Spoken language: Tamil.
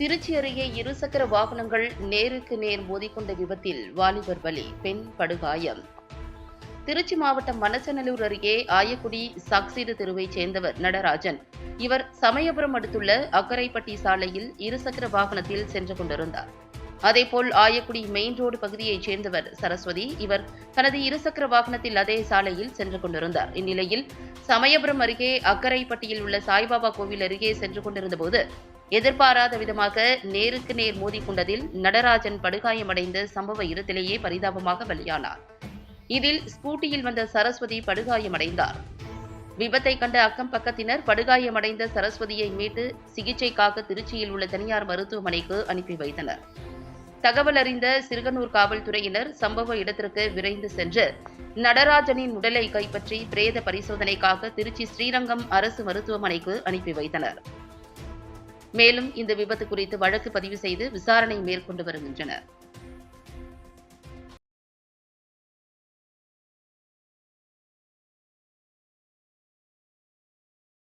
திருச்சி அருகே இருசக்கர வாகனங்கள் நேருக்கு நேர் மோதிக்கொண்ட விபத்தில் வாலிபர் பலி பெண் படுகாயம். திருச்சி மாவட்டம் மணச்சநல்லூர் அருகே ஆயக்குடி சாக்சீடு தெருவைச் சேர்ந்தவர் நடராஜன். இவர் சமயபுரம் அடுத்துள்ள அக்கரைப்பட்டி சாலையில் இருசக்கர வாகனத்தில் சென்று கொண்டிருந்தார். அதேபோல் ஆயக்குடி மெயின் ரோடு பகுதியைச் சேர்ந்தவர் சரஸ்வதி. இவர் தனது இருசக்கர வாகனத்தில் அதே சாலையில் சென்று கொண்டிருந்தார். இந்நிலையில் சமயபுரம் அருகே அக்கரைப்பட்டியில் உள்ள சாய்பாபா கோவில் அருகே சென்று கொண்டிருந்தபோது எதிர்பாராத விதமாக நேருக்கு நேர் மோதிக்கொண்டதில் நடராஜன் படுகாயமடைந்த சம்பவ இடத்திலேயே பரிதாபமாக பலியானார். இதில் ஸ்கூட்டியில் வந்த சரஸ்வதி படுகாயமடைந்தார். விபத்தை கண்ட அக்கம் பக்கத்தினர் படுகாயமடைந்த சரஸ்வதியை மீட்டு சிகிச்சைக்காக திருச்சியில் உள்ள தனியார் மருத்துவமனைக்கு அனுப்பி வைத்தனர். தகவல் அறிந்த சிறுகனூர் காவல்துறையினர் சம்பவ இடத்திற்கு விரைந்து சென்று நடராஜனின் உடலை கைப்பற்றி பிரேத பரிசோதனைக்காக திருச்சி ஸ்ரீரங்கம் அரசு மருத்துவமனைக்கு அனுப்பி வைத்தனர். மேலும் இந்த விபத்து குறித்து வழக்கு பதிவு செய்து விசாரணை மேற்கொண்டு வருகின்றனர்.